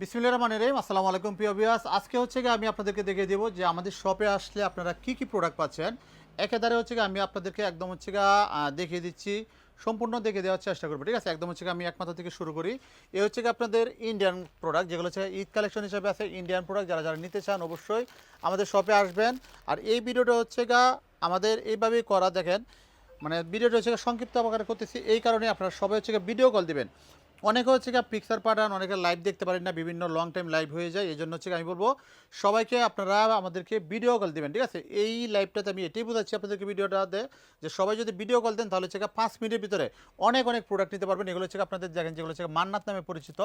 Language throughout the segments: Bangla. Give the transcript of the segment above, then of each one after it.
বিসমিল্লাহ রহমান রহিম আসসালামু আলাইকুম প্রিয় বিয়াস আজকে হচ্ছে গিয়ে আমি আপনাদেরকে দেখিয়ে দেবো যে আমাদের শপে আসলে আপনারা কি কি প্রোডাক্ট পাচ্ছেন। একেবারে হচ্ছে গিয়ে আমি আপনাদেরকে একদম হচ্ছে আহ, দেখিয়ে দিচ্ছি সম্পূর্ণ দেখে দেওয়ার চেষ্টা করব ঠিক আছে? একদম হচ্ছে আমি একমাত্র থেকে শুরু করি। এ হচ্ছে গিয়ে আপনাদের ইন্ডিয়ান প্রোডাক্ট যেগুলো হচ্ছে ঈদ কালেকশন হিসেবে আছে ইন্ডিয়ান প্রোডাক্ট যারা যারা নিতে চান অবশ্যই আমাদের শপে আসবেন। আর এই ভিডিওটা হচ্ছে গা আমাদের এইভাবেই করা দেখেন মানে ভিডিওটা হচ্ছে সংক্ষিপ্ত আকারে করতেছি এই কারণে আপনারা সবাই হচ্ছে ভিডিও কল দিবেন। অনেকে হচ্ছে গিয়ে পিকচার পাঠান, অনেকে লাইভ দেখতে পারেন না, বিভিন্ন লং টাইম লাইভ হয়ে যায় এই জন্য হচ্ছে আমি বলব সবাইকে আপনারা আমাদেরকে ভিডিও কল দেবেন, ঠিক আছে? এই লাইভটাতে আমি এটাই বোঝাচ্ছি আপনাদেরকে ভিডিওটাতে যে সবাই যদি ভিডিও কল দেন তাহলে হচ্ছে পাঁচ মিনিটের ভিতরে অনেক অনেক প্রোডাক্ট নিতে পারবেন, এগুলো হচ্ছে আপনাদের দেখেন, যেগুলো হচ্ছে মান্নাত নামে পরিচিত।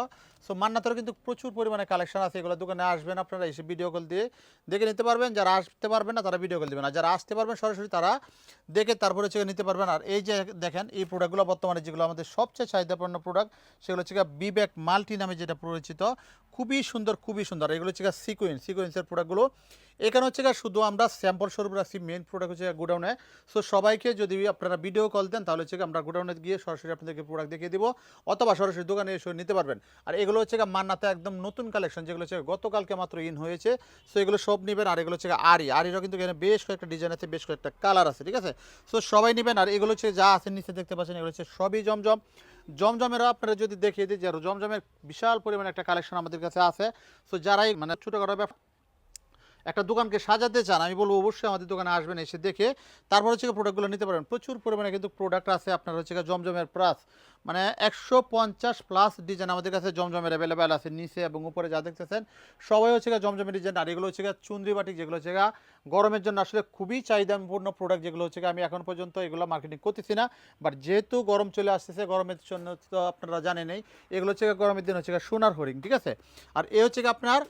সো মান্নাতেরও কিন্তু প্রচুর পরিমাণে কালেকশন আছে, এগুলো দোকানে আসবেন আপনারা, এসে ভিডিও কল দিয়ে দেখে নিতে পারবেন, যারা আসতে পারবেন না তারা ভিডিও কল দেবেন, আর যারা আসতে পারবেন সরাসরি তারা দেখে তারপরে হচ্ছে নিতে পারবেন। আর এই যে দেখেন, এই প্রোডাক্টগুলো বর্তমানে যেগুলো আমাদের সবচেয়ে চাহিদাপূর্ণ প্রোডাক্ট সেগুলো হচ্ছে বিবেক মাল্টি নামে যেটা পরিচিত, খুবই সুন্দর খুবই সুন্দর। এগুলো হচ্ছে সিকুয়েন্স সিকুয়েন্সের প্রোডাক্টগুলো এখানে হচ্ছে শুধু আমরা স্যাম্পল স্বরূপ রাখছি মেন প্রোডাক্ট হচ্ছে গোডাউনে সো সবাইকে যদি আপনারা ভিডিও কল দেন, তাহলে হচ্ছে আমরা গোডাউনে গিয়ে সরাসরি আপনাদেরকে প্রোডাক্ট দেখিয়ে দিব, অথবা সরাসরি দোকানে এসে নিতে পারবেন। আর এগুলো হচ্ছে মান্নাতে একদম নতুন কালেকশন যেগুলো হচ্ছে গতকালকে মাত্র ইন হয়েছে। সো এগুলো সব নেবেন, আর এগুলো হচ্ছে আরি। আরিরও কিন্তু এখানে বেশ কয়েকটা ডিজাইন আছে, বেশ কয়েকটা কালার আছে, ঠিক আছে? সো সবাই নেবেন, আর এগুলো হচ্ছে যা আছে নিচে দেখতে পাচ্ছেন, এগুলো হচ্ছে সবই জমজম। জমজমেরও আপনারা যদি দেখিয়ে দিই যে জমজমের বিশাল পরিমাণে একটা কালেকশন আমাদের কাছে আছে। সো যারাই মানে ছোটোখাটো একটা দোকানকে সাজাতে চান, আমি বলব অবশ্যই আমাদের দোকানে আসবেন, এসে দেখে তারপর হচ্ছে প্রোডাক্টগুলো নিতে পারবেন প্রচুর পরিমাণে কিন্তু প্রোডাক্ট আছে, আপনার হচ্ছে জমজমের প্লাস মানে একশো পঞ্চাশ প্লাস ডিজাইন আমাদের কাছে জমজমের অ্যাভেলেবেল আছে নিচে এবং উপরে, যা দেখতেছেন, সবাই হচ্ছে জমজমের ডিজাইন আর এগুলো হচ্ছে গিয়ে চুন্দ্রি বাটিক, যেগুলো হচ্ছে গরমের জন্য আসলে খুবই চাহিদাপূর্ণ প্রোডাক্ট যেগুলো হচ্ছে আমি এখন পর্যন্ত এগুলো মার্কেটিং করতেছি না বাট যেহেতু গরম চলে আসতেছে, গরমের জন্য তো আপনারা জানেনই, এগুলো হচ্ছে গরমের দিন হচ্ছে সোনার হরিং ঠিক আছে? আর এ হচ্ছে আপনার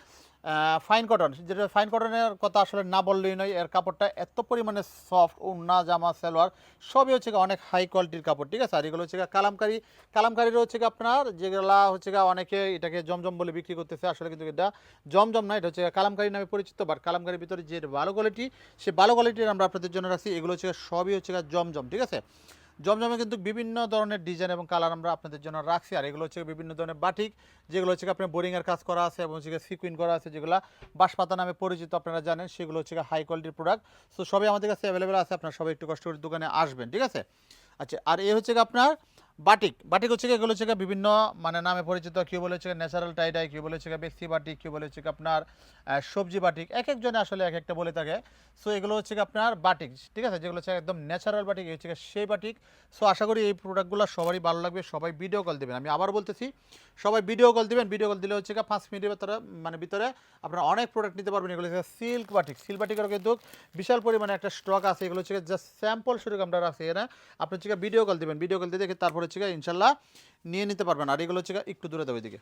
ফাইন কটন যেটা ফাইন কটনের কথা আসলে না বললেই নয়, এর কাপড়টা এত পরিমাণে সফট উন্না, জামা, সালোয়ার, সবই হচ্ছে অনেক হাই কোয়ালিটির কাপড়, ঠিক আছে? আর এগুলো হচ্ছে কালামকারি কালামকারির হচ্ছে আপনার, যেগুলা হচ্ছে অনেকে এটাকে জমজম বলে বিক্রি করতেছে, আসলে কিন্তু এটা জমজম না, এটা হচ্ছে কালামকারি নামে পরিচিত বাট কালামকারির ভিতরে যে ভালো কোয়ালিটি সে ভালো কোয়ালিটির আমরা আপনাদের জন্য রাখছি, এগুলো হচ্ছে সবই হচ্ছে জমজম, ঠিক আছে? জমজমে কিন্তু বিভিন্ন ধরনের ডিজাইন এবং কালার আমরা আপনাদের জন্য রাখছি। আর এগুলো হচ্ছে বিভিন্ন ধরনের বাটিক যেগুলো হচ্ছে আপনার বোরিংয়ের কাজ করা আছে এবং হচ্ছে সিকুইন করা আছে, যেগুলো বাঁশপাতা নামে পরিচিত আপনারা জানেন, সেগুলো হচ্ছে হাই কোয়ালিটির প্রোডাক্ট সো সবই আমাদের কাছে অ্যাভেলেবেল আছে, আপনারা সবাই একটু কষ্ট করে দোকানে আসবেন, ঠিক আছে? আচ্ছা আর এ হচ্ছে আপনার বাটিক বাটিক হচ্ছে এগুলো হচ্ছে বিভিন্ন মানে নামে পরিচিত কেউ বলে হচ্ছে ন্যাচারাল টাইডাই কেউ বলে হচ্ছে বেক্সি বাটিক কেউ বলে হচ্ছে আপনার সবজি বাটিক, এক একজনে আসলে এক একটা বলে থাকে। সো এগুলো হচ্ছে আপনার বাটিক, ঠিক আছে? যেগুলো হচ্ছে একদম ন্যাচারাল বাটিক হচ্ছে সেই বাটিক। সো আশা করি এই প্রোডাক্টগুলো সবারই ভালো লাগবে, সবাই ভিডিও কল দেবেন। আমি আবার বলতেছি, সবাই ভিডিও কল দিবেন ভিডিও কল দিলে হচ্ছে পাঁচ মিনিটের ভিতরে মানে ভিতরে আপনারা অনেক প্রোডাক্ট নিতে পারবেন। এগুলো হচ্ছে সিল্ক বাটিক সিল্ক বাটিকেরও কিন্তু বিশাল পরিমাণে একটা স্টক আছে। এগুলো হচ্ছে জাস্ট স্যাম্পল শুরু আমরা রাখছি, এখানে। আপনি হচ্ছে ভিডিও কল দেবেন ভিডিও কল দিয়ে দেখে তারপর হচ্ছে গিয়ে ইনশাল্লাহ নিয়ে নিতে পারবেন। আর এগুলো হচ্ছে একটু দূরে দেবো ওইদিকে।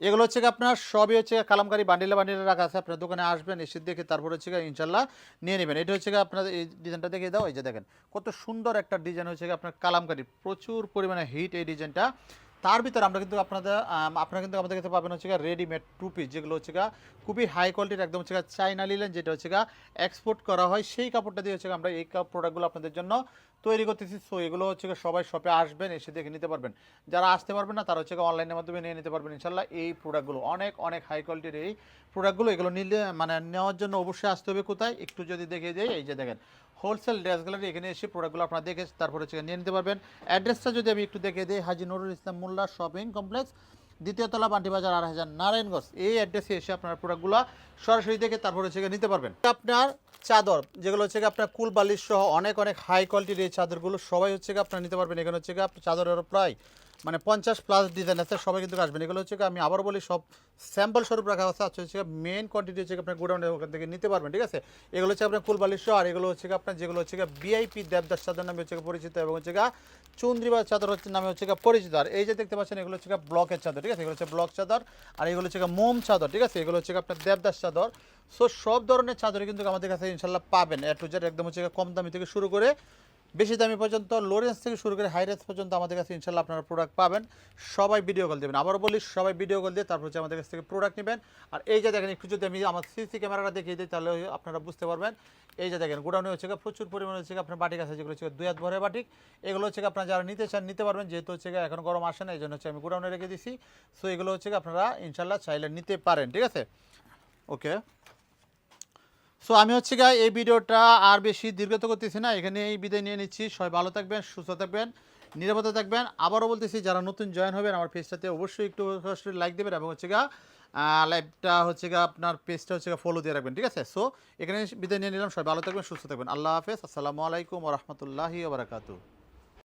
এগুলো হচ্ছে আপনার, সবই হচ্ছে কালামকারী বান্ডিলে বান্ডিলে রাখা আছে। আপনার দোকানে আসবেন, এসে দেখে তারপর হচ্ছে ইনশাল্লাহ নিয়ে নেবেন। এটা হচ্ছে আপনার, এই ডিজাইনটা দেখে দাও, এই যে দেখেন। কত সুন্দর একটা ডিজাইন হচ্ছে আপনার কালামকারি। প্রচুর পরিমাণে হিট এই ডিজাইনটা। তার ভিতরে আমরা কিন্তু আপনাদের আপনারা কিন্তু আমাদের কাছে পাবেন হচ্ছে রেডিমেড টু পিস যেগুলো হচ্ছে গিয়ে খুবই হাই কোয়ালিটির একদম হচ্ছে চাইনা লিলেন যেটা হচ্ছে গিয়ে এক্সপোর্ট করা হয়। সেই কাপড়টা দিয়ে হচ্ছে আমরা এই প্রোডাক্টগুলো আপনাদের জন্য তৈরি করতেছি। সো এগুলো হচ্ছে সবাই শপে আসবেন, এসে দেখে নিতে পারবেন। যারা আসতে পারবেন না, তারা হচ্ছে অনলাইনের মাধ্যমে নিয়ে নিতে পারবেন ইনশাল্লাহ এই প্রোডাক্টগুলো অনেক অনেক হাই কোয়ালিটির এই প্রোডাক্টগুলো এগুলো নিলে মানে নেওয়ার জন্য অবশ্যই আসতে হবে। কোথায়? একটু যদি দেখে যাই, এই যে দেখেন হোলসেল ড্রেস গ্যালারি এখানে এসে প্রোডাক্টগুলো আপনারা দেখে তারপরে হচ্ছে নিয়ে নিতে পারবেন। অ্যাড্রেসটা যদি আমি একটু দেখে দিই, হাজি নুরুল ইসলাম মোল্লা শপিং কমপ্লেক্স দ্বিতীয় তলা বান্টি বাজার আড়াই হাজার নারায়ণগঞ্জ। এই অ্যাড্রেসে এসে আপনার প্রোডাক্টগুলো সরাসরি থেকে তারপরে হচ্ছে নিতে পারবেন। আপনার চাদর, যেগুলো হচ্ছে আপনার কুল বালিশ সহ অনেক অনেক হাই কোয়ালিটির এই চাদরগুলো সবাই হচ্ছে আপনার নিতে পারবেন। এখানে হচ্ছে চাদরের প্রায় মানে পঞ্চাশ প্লাস ডিজাইন আছে সবাই কিন্তু আসবেন এগুলো হচ্ছে আমি আবার বলি সব স্যাম্পল স্বরূপ রাখা আছে আচ্ছা হচ্ছে মেন কোয়ান্টিটি হচ্ছে আপনার গোডাউনে ওখান থেকে নিতে পারবেন ঠিক আছে এগুলো হচ্ছে আপনার কুলবালিশ আর এগুলো হচ্ছে আপনার যেগুলো হচ্ছে বিআইপি দেবদাস চাদর নামে হচ্ছে পরিচিত এবং হচ্ছে চুন্দ্রিবা চাদর হচ্ছে নামে হচ্ছে পরিচিত আর এই যে দেখতে পাচ্ছেন এগুলো হচ্ছে ব্লকের চাদর ঠিক আছে এগুলো হচ্ছে ব্লক চাদর আর এগুলো হচ্ছে মোম চাদর ঠিক আছে এগুলো হচ্ছে আপনার দেবদাস চাদর সো সব ধরনের চাদরই কিন্তু আমাদের কাছে ইনশাল্লাহ পাবেন এ টু জেড একদম হচ্ছে কম দামি থেকে শুরু করে বেশি দামি পর্যন্ত লো থেকে শুরু করে হাই রেঞ্জ পর্যন্ত আমাদের কাছে ইনশাল্লাহ আপনারা প্রোডাক্ট পাবেন। সবাই ভিডিও কল দেবেন। আবারও বলি, সবাই ভিডিও কল দিয়ে তারপর হচ্ছে আমাদের কাছ থেকে প্রোডাক্ট নেবেন। আর এই যে দেখেন, একটু যদি আমি আমার সিসি ক্যামেরাটা দেখিয়ে দিই, তাহলে আপনারা বুঝতে পারবেন। এই যে দেখেন, গোডাউনে হচ্ছে প্রচুর পরিমাণে হচ্ছে আপনার বাটিক আছে, যেগুলো হচ্ছে দুই হাত ভরে বাটিক এগুলো হচ্ছে আপনারা যারা নিতে চান, নিতে পারবেন। যেহেতু হচ্ছে এখন গরম আসে না এই জন্য হচ্ছে আমি গোডাউনে রেখে দিছি। সো এগুলো হচ্ছে আপনারা ইনশাল্লাহ চাইলে নিতে পারেন, ঠিক আছে? ওকে সো আমি হচ্ছে গা এই ভিডিওটা আর বেশি দীর্ঘত করতেছি না। এখানে এই বিদায় নিয়ে নিচ্ছি। সবাই ভালো থাকবেন, সুস্থ থাকবেন, নিরাপদে থাকবেন। আবারও বলতেছি, যারা নতুন জয়েন হবেন, আমার পেজটাতে অবশ্যই একটু লাইক দেবেন এবং হচ্ছে গা লাইভটা হচ্ছে গা আপনার পেজটা হচ্ছে গা ফলো দিয়ে রাখবেন, ঠিক আছে? সো এখানে বিদায় নিয়ে নিলাম। সবাই ভালো থাকবেন, সুস্থ থাকবেন। আল্লাহ হাফেজ। আসসালামু আলাইকুম রহমতুল্লাহি